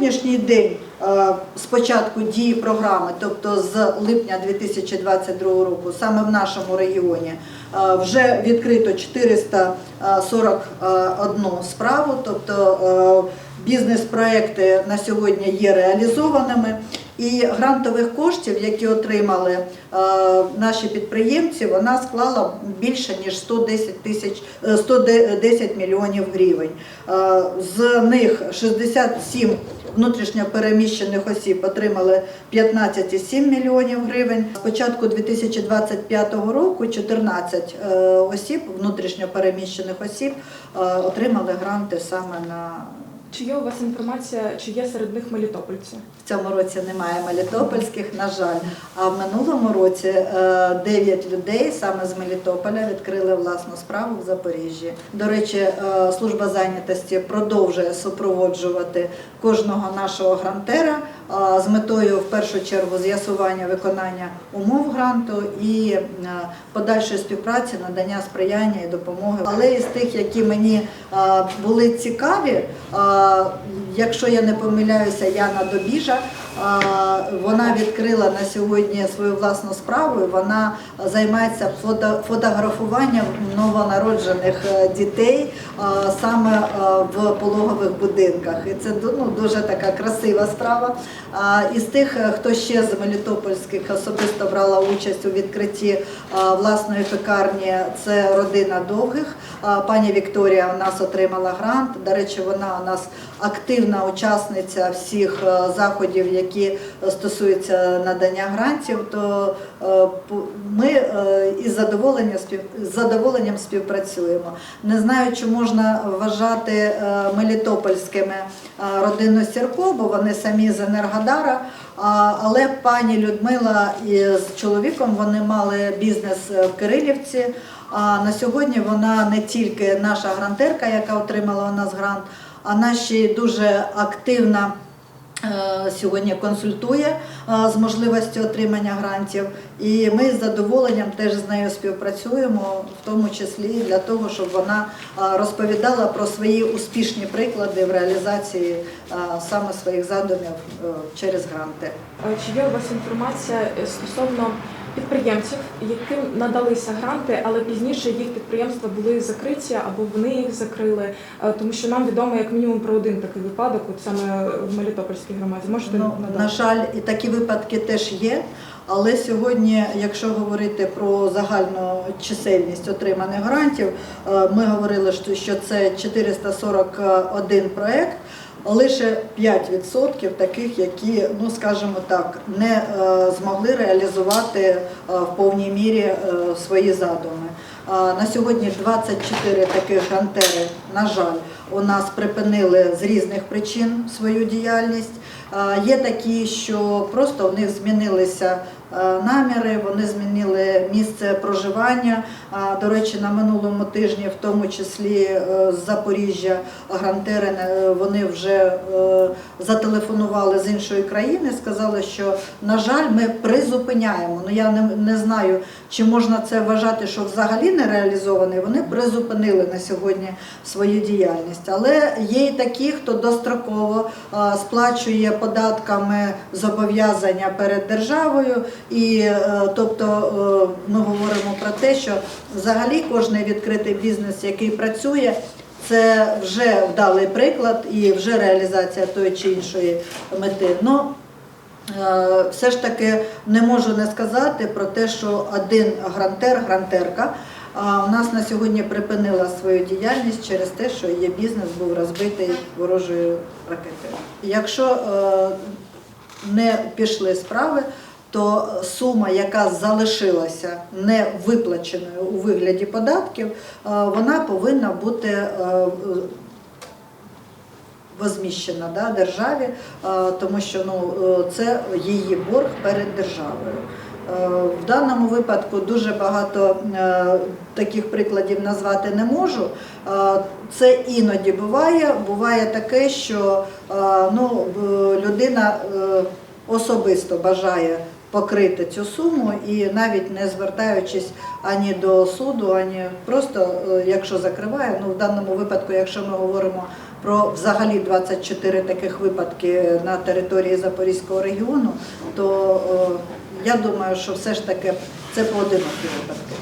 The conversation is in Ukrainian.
сьогоднішній день, е, з початку дії програми, тобто з липня 2022 року, саме в нашому регіоні, е, вже відкрито 441 справу, тобто е, бізнес-проекти на сьогодні є реалізованими. І грантових коштів, які отримали е, наші підприємці, вона склала більше ніж 110 тисяч е, 110 мільйонів гривень. Е, з них 67 внутрішньо переміщених осіб отримали 15,7 мільйонів гривень. З початку 2025 року 14 е, осіб, внутрішньо переміщених осіб, е, отримали гранти саме на Чи є у вас інформація, чи є серед них мелітопольці? В цьому році немає мелітопольських, на жаль. А в минулому році 9 людей саме з Мелітополя відкрили власну справу в Запоріжжі. До речі, е, служба зайнятості продовжує супроводжувати кожного нашого грантера е, з метою в першу чергу з'ясування виконання умов гранту і е, подальшої співпраці, надання сприяння і допомоги. Але із тих, які мені е, були цікаві, е, якщо я не помиляюся, Яна Добіжа. Вона відкрила на сьогодні свою власну справу. Вона займається фото- фотографуванням новонароджених е, дітей е, саме е, в пологових будинках. І це ну, дуже така красива справа. Із тих, хто ще з Мелітопольських особисто брала участь у відкритті власної пекарні, це родина довгих. Пані Вікторія у нас отримала грант. До речі, вона у нас активна учасниця всіх заходів, які стосуються надання грантів. То е, ми е, із задоволенням з співпрацюємо. Не знаю, чи можна вважати е, мелітопольськими е, родину Сірко, бо вони самі з Енергодара. Але пані Людмила із чоловіком вони мали бізнес е, в Кирилівці. А на сьогодні вона не тільки наша грантерка, яка отримала у нас грант, а наші дуже активна. Е, Сьогодні консультує е, з можливістю отримання грантів, і ми з задоволенням теж з нею співпрацюємо, в тому числі для того, щоб вона е, розповідала про свої успішні приклади в реалізації саме своїх задумів через гранти. Чи є у вас інформація стосовно підприємців, яким надалися гранти, але пізніше їх підприємства були закриті або вони їх закрили? Е, Тому що нам відомо як мінімум про один такий випадок, от саме в Мелітопольській громаді. Можете Ну, надати? на жаль, і такі випадки теж є. Але сьогодні, якщо говорити про загальну чисельність отриманих грантів, е, ми говорили, що- що це 441 проект. Лише 5% таких, які, ну скажімо так, не е, змогли реалізувати е, в повній мірі е, свої задуми. На сьогодні 24 таких грантери, на жаль, у нас припинили з різних причин свою діяльність. Є такі, що просто у них змінилися наміри, вони змінили місце проживання. До речі, на минулому тижні, в тому числі е, з Запоріжжя, грантери е, вони вже е, зателефонували з іншої країни, сказали, що на жаль, ми призупиняємо. Ну я не, не знаю, чи можна це вважати, що взагалі не реалізований. Вони призупинили на сьогодні свою діяльність. Але є і такі, хто достроково сплачує податками зобов'язання перед державою. І тобто ми говоримо про те, що взагалі кожний відкритий бізнес, який працює. Це вже вдалий приклад і вже реалізація тої чи іншої мети. Ну, е, все ж таки не можу не сказати про те, що один грантер, грантерка у нас на сьогодні припинила свою діяльність через те, що її бізнес був розбитий ворожою ракетою. Якщо е, не пішли справи, то сума, яка залишилася не виплаченою у вигляді податків, е, вона повинна бути е, возміщена да, державі, е, тому що ну, це її борг перед державою. В даному випадку дуже багато таких прикладів назвати не можу. Це іноді буває. Буває таке, що ну, людина особисто бажає покрити цю суму і навіть не звертаючись ані до суду, ані просто е, якщо закриває. Ну в даному випадку, якщо ми говоримо про взагалі 24 таких випадки на території Запорізького регіону, то е, я думаю, що все ж таки це поодинокі випадки.